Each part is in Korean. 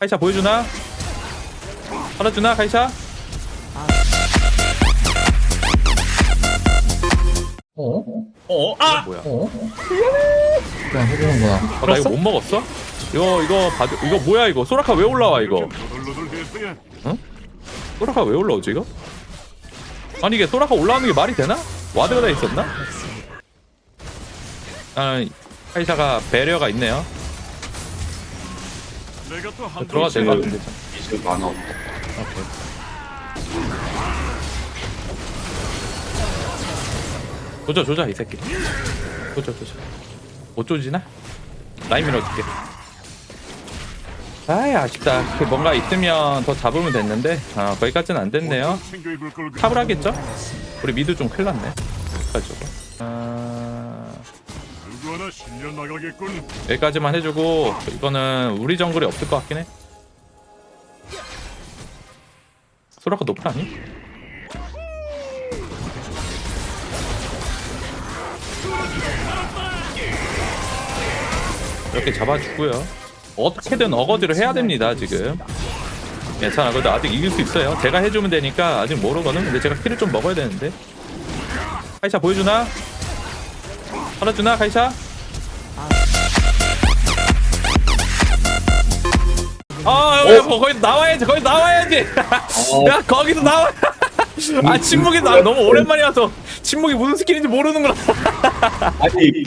카이샤 보여주나? 받아주나 카이샤? 어? 어? 아! 뭐야? 어? 그냥 해주는구나. 아, 나 이거 못 먹었어? 이거 이거 봐줘 이거 뭐야 이거 소라카 왜 올라와 이거 소라카 왜 올라오지 이거? 아니 이게 소라카 올라오는 게 말이 되나? 와드가 다 있었나? 아 카이샤가 배려가 있네요 들어가도 될 것 같은데 참. 이제 만화. 조져 조져 이 새끼 조져 조져 못 조지나? 라인 밀어줄게 아이 아쉽다 그 뭔가 있으면 더 잡으면 됐는데 아 거기까지는 안 됐네요 탑을 하겠죠? 우리 미드 좀 큰일 났네 가지고 아... 누구 하나 실려 나가겠군. 여기까지만 해주고 이거는 우리 정글이 없을 것 같긴 해 소라가 높아 아니? 이렇게 잡아주고요 어떻게든 어거지를 해야 됩니다 지금 괜찮아 그래도 아직 이길 수 있어요 제가 해주면 되니까 아직 모르거든 근데 제가 키를 좀 먹어야 되는데 카이샤 보여주나? 받아주나 카이샤? 아, 야, 거, 거기 나와야지, 거기 나와야지. 야, 거기도 나와. 아, 침묵이 나 너무 오랜만이라서 침묵이 무슨 스킬인지 모르는구나. 아니,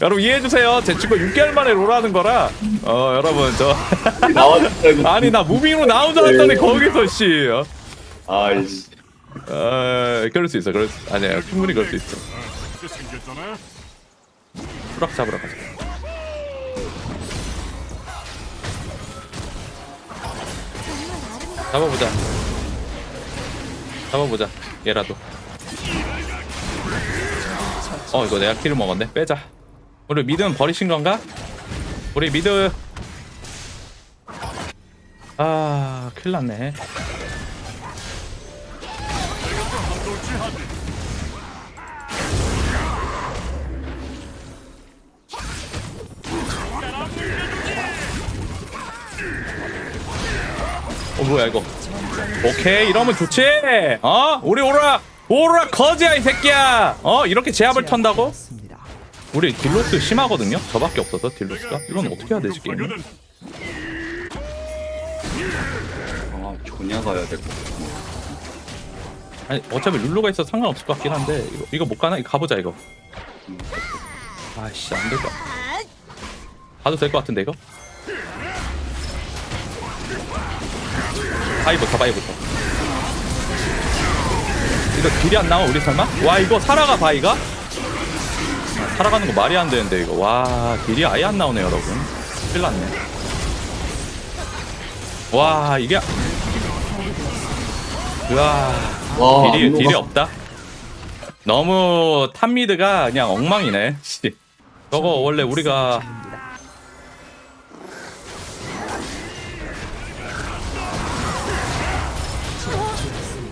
여러분 이해해 주세요. 제 친구 6개월 만에 롤하는 거라. 어, 여러분 저 나왔다고. 아니 나 무빙으로 나온 줄 알았더니 거기서 씨. 어, 아이씨. 어, 그럴 수 있어. 그럴 수, 아니야, 충분히 그럴 수 있어. 수락 잡으러 가자. 잡아보자. 잡아보자. 얘라도. 어 이거 내가 키를 먹었네. 빼자. 우리 미드는 버리신 건가? 우리 미드. 아 큰일 났네. 뭐야 이거? 오케이 이러면 좋지? 어? 우리 오라 오라 거지야 이 새끼야. 어 이렇게 제압을 턴다고? 우리 딜로스 심하거든요? 저밖에 없어서 딜로스가? 이건 어떻게 해야 되지 게임 아, 조냐 가야 될것 같아. 아니 어차피 룰루가 있어 서 상관없을 것 같긴 한데 이거 이거 못 가나? 이거 가보자 이거. 아씨 안될것 같아 가도 될 것 같은데 이거 바이부터 바이부터 이거 딜이 안 나와 우리 설마? 와 이거 살아가 바이가? 아, 살아가는 거 말이 안 되는데 이거 와 딜이 아예 안 나오네 여러분 큰일 났네 와 이게 우와 와, 딜이 딜이 봐. 없다. 너무 탑미드가 그냥 엉망이네. 씨. 저거 원래 우리가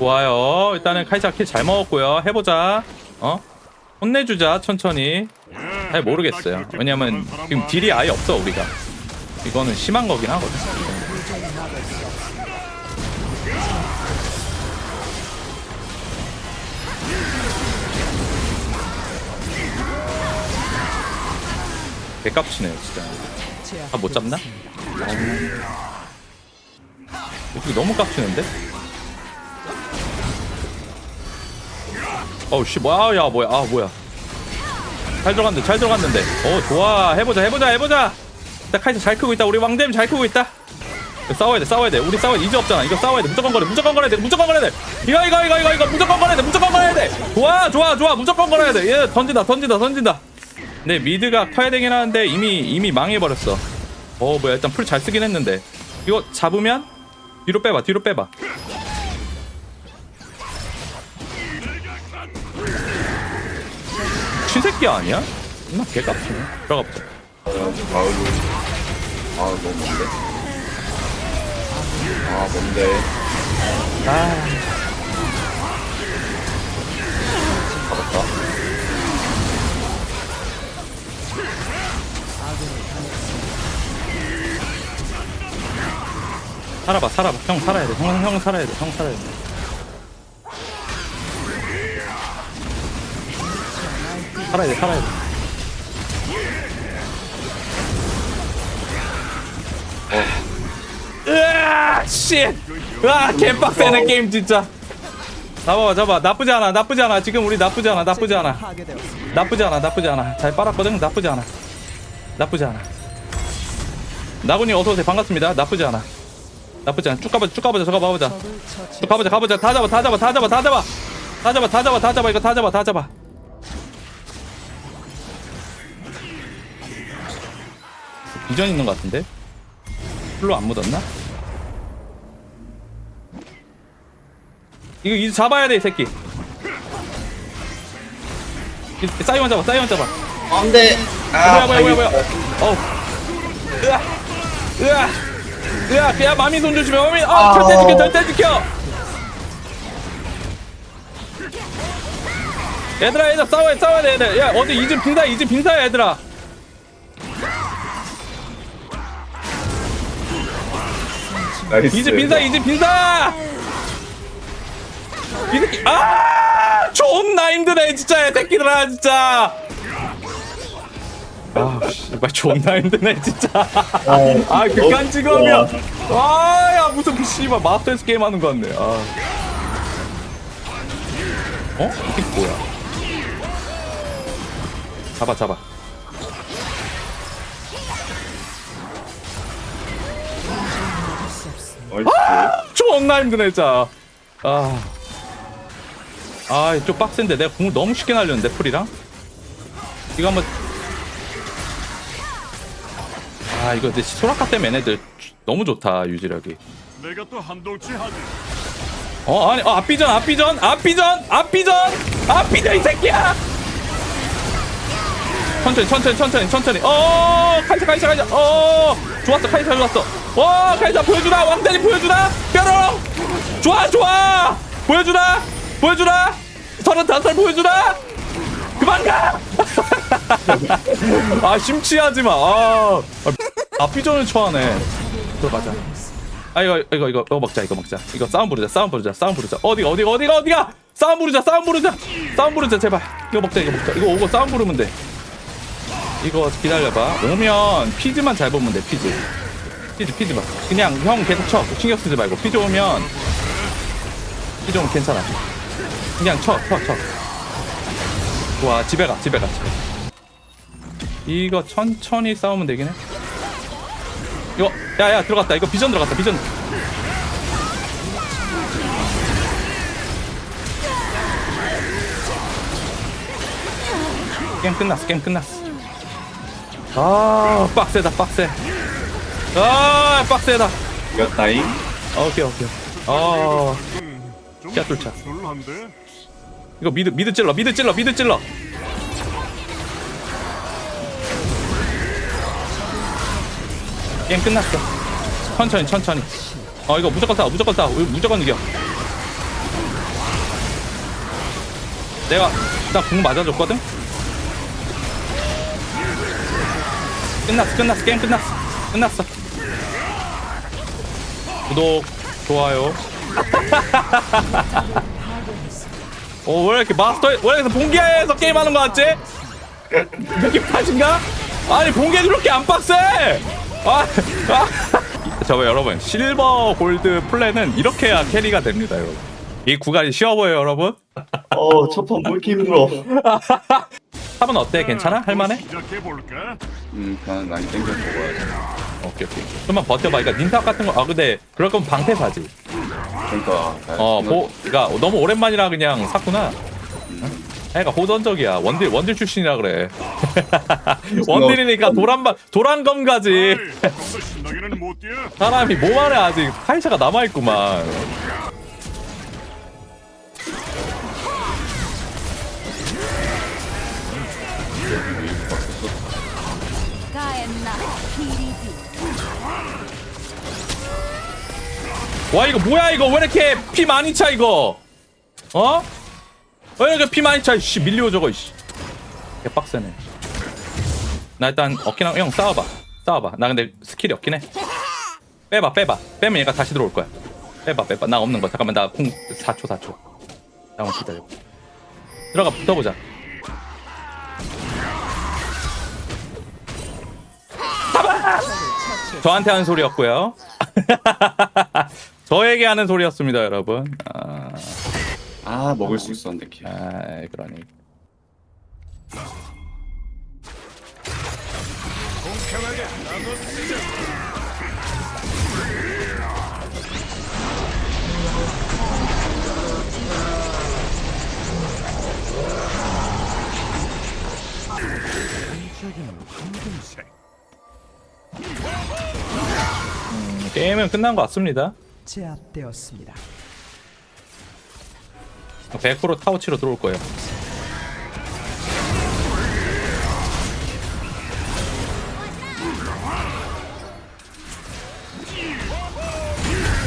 좋아요. 일단은 카이사 킬 잘 먹었고요. 해보자. 어? 혼내주자 천천히. 잘 모르겠어요. 왜냐면 지금 딜이 아예 없어 우리가. 이거는 심한 거긴 하거든. 개깝치네 진짜. 아 못 잡나? 이거 너무 깝치는데? 어우 씨 뭐야? 야 뭐야? 아 뭐야? 잘 들어갔는데 잘 들어갔는데. 어 좋아. 해보자 해보자 해보자. 나 카이사 잘 크고 있다. 우리 왕댐 잘 크고 있다. 싸워야 돼 싸워야 돼. 우리 싸워야 돼. 이제 없잖아. 이거 싸워야 돼. 무조건 걸어 무조건 걸어야 돼. 무조건 걸어야 돼. 이거 이거 이거 이거 이거. 무조건 걸어야 돼. 무조건 걸어야 돼. 좋아 좋아 좋아. 무조건 걸어야 돼얘 던진다 던진다 던진다. 근데 미드가 커야 되긴 하는데 이미 이미 망해버렸어. 어 뭐야. 일단 풀 잘 쓰긴 했는데. 이거 잡으면 뒤로 빼봐 뒤로 빼봐 새끼 아니야? 나 개같네 들어가 보자 가을로. 아, 너무 뭔데? 아, 뭔데? 아 잡았다. 살아봐 살아봐 형 살아야 돼 형 형 살아야 돼 형 살아야 돼 살아야 돼 살아야 돼. 으아 씨. 으아 개빡세네 게임 진짜. 잡아봐 잡아. 나쁘지 않아 나쁘지 않아. 지금 우리 나쁘지 않아 나쁘지 않아. 나쁘지 않아 나쁘지 않아. 잘 빨았거든? 나쁘지 않아. 나쁘지 않아. 나군이 어서오세요. 반갑습니다. 나쁘지 않아. 나쁘지 않아. 쭉 가보자 쭉 가보자 저 가보자. 쭉 가보자 가보자. 다 잡아 다 잡아 다 잡아 다 잡아. 다 잡아 다 잡아 다 잡아 이거 다 잡아 다 잡아 비전 있는 것 같은데? 풀로 안 묻었나? 이거 이제 잡아야 돼 이 새끼. 이- 사이먼 잡아 사이먼 잡아. 안 돼. 뭐야 아, 뭐야 뭐야 뭐야. 어 으아 으아 으아 야 마미 손 조심해. 마미 아 절대 지켜 절대 지켜. 얘들아 얘들아 싸워야 싸워야 돼 얘들. 야 어디 이집 빈사 이집 빈사야 얘들아 나이스. 이집 빈사 이집 빈사! 아! 존나 힘드네 진짜 이 새끼들아 진짜. 아 씨발 존나 힘드네 진짜. 아 극한 직업이야. 아야 무슨 그 씨발 마스터에서 게임 하는 거 같네. 아. 어? 이게 뭐야? 잡아 잡아 나이스. 존나 힘드네 진짜. 아. 아, 좀 빡센데. 내가 공을 너무 쉽게 날렸는데 풀이랑? 이거 한번. 아 이거 근데 소라카 때문에 얘네들 너무 좋다 유지력이. 내가 또 한동치 하지. 어 아니 어, 앞비전 앞비전 앞비전 앞비전! 앞비전 이 새끼야! 천천히 천천히 천천히 천천히. 어 카이사 카이사 카이사. 어 좋았어 카이사 좋았어 와 카이사 보여주라 왕자리 보여주라 뾰롱! 좋아 좋아! 보여주라 보여주라 서른 다섯 살 보여주라 그만 가! 아 심취하지 마. 아, 아 앞비전을 쳐하네. 들어가자. 아 이거 이거 이거 이거 먹자 이거 먹자. 이거 싸움 부르자 싸움 부르자 싸움 부르자. 어디가 어디가 어디가 어디가? 싸움 부르자 싸움 부르자! 싸움 부르자 제발. 이거 먹자 이거 먹자. 이거 오고 싸움 부르면 돼. 이거 기다려봐. 오면 피즈만 잘 보면 돼 피즈 피즈 피즈만 그냥 형 계속 쳐. 신경 쓰지 말고. 피즈 오면 피즈 오면 괜찮아. 그냥 쳐 쳐쳐. 좋아 집에 가 집에 가 집에 가. 이거 천천히 싸우면 되긴 해. 이거 야야 들어갔다. 이거 비전 들어갔다. 비전. 게임 끝났어 게임 끝났어. 아 빡세다 빡세 아 빡세다. 이겼다잉. 오케이 오케이. 어좀 야, 뚫자. 이거 미드 미드 찔러 미드 찔러 미드 찔러. 게임 끝났어. 천천히 천천히. 어 이거 무조건 싸워 무조건 싸워 이거 무조건 이겨. 내가 일단 공 맞아줬거든? 끝났어 끝났어. 게임 끝났어. 끝났어 구독 좋아요 어, 왜 이렇게 마스터, 왜 이렇게 본계에서 게임하는 거 같지? 느낌 탓인가? 아니, 본계 그렇게 안 빡세! 아, 아. 저 여러분, 실버 골드 플랜은 이렇게 해야 캐리가 됩니다, 여러분. 이 구간이 쉬워 보여요, 여러분? 어, 첫판 왜 이렇게 힘들어? 탑은 어때? 괜찮아? 할만해? 시작해 볼까? 음, 그냥 많이 땡겨 먹어야지. 오케이, 오케이. 좀만 버텨봐. 그러니까 닌탑 같은 거, 아, 근데, 그럴 거면 방패 사지. 그러니까. 어, 보, 그니까 너무 오랜만이라 그냥 샀구나. 애가 호전적이야. 원딜 원딜 출신이라 그래. 원딜이니까 도란바 도란검 가지. 좀더 신나게는 못 뛰어. 사람이 몸 안에 아직 파이샤가 남아 있구만. 와 이거 뭐야 이거 왜 이렇게 피 많이 차 이거? 어? 왜 이렇게 피 많이 차? 씨 밀리오 저거 씨. 개빡세네. 나 일단 어깨랑 형 싸워봐. 싸워봐. 나 근데 스킬이 없긴 해. 빼봐 빼봐 빼면 얘가 다시 들어올 거야 빼봐 빼봐 나 없는 거 잠깐만 나 공 4초 4초 잠깐만 기다려 들어가 붙어보자 저한테 하는 소리였고요. 저에게 하는 소리였습니다 여러분. 아, 아 먹을 수 있었는데 키. 아 그러니 게임은 끝난 것 같습니다 제압되었습니다. 100% 타워치로 들어올 거예요.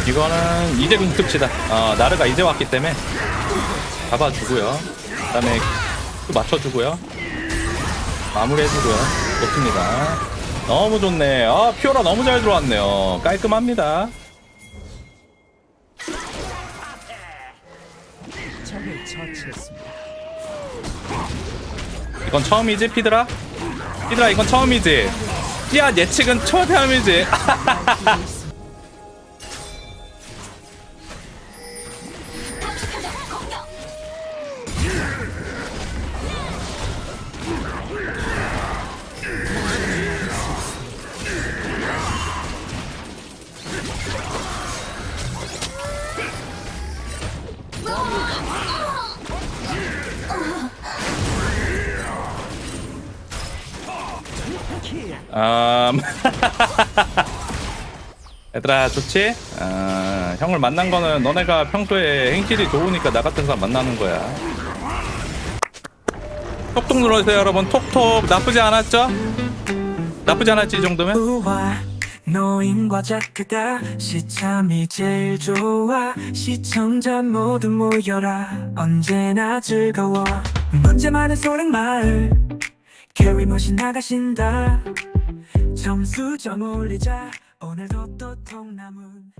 이거는 이제 궁특치다. 어, 나르가 이제 왔기 때문에 잡아주고요. 그다음에 또 맞춰주고요. 마무리해주고요. 좋습니다. 너무 좋네. 아 피오라 너무 잘 들어왔네요. 깔끔합니다. 적을 처치했습니다. 이건 처음이지 피드라? 피드라 이건 처음이지? 야 예측은 처음이지? 음... 얘들아 좋지? 아, 형을 만난 거는 너네가 평소에 행실이 좋으니까 나 같은 사람 만나는 거야. 톡톡 눌러주세요 여러분. 톡톡. 나쁘지 않았죠? 나쁘지 않았지 이 정도면? 시참이 제일 좋아. 시청자 모두 모여라. 언제나 즐거워. 문제 많은 소랭마을 캐리 머신 나가신다 점수 좀 올리자. 오늘도 또 통나문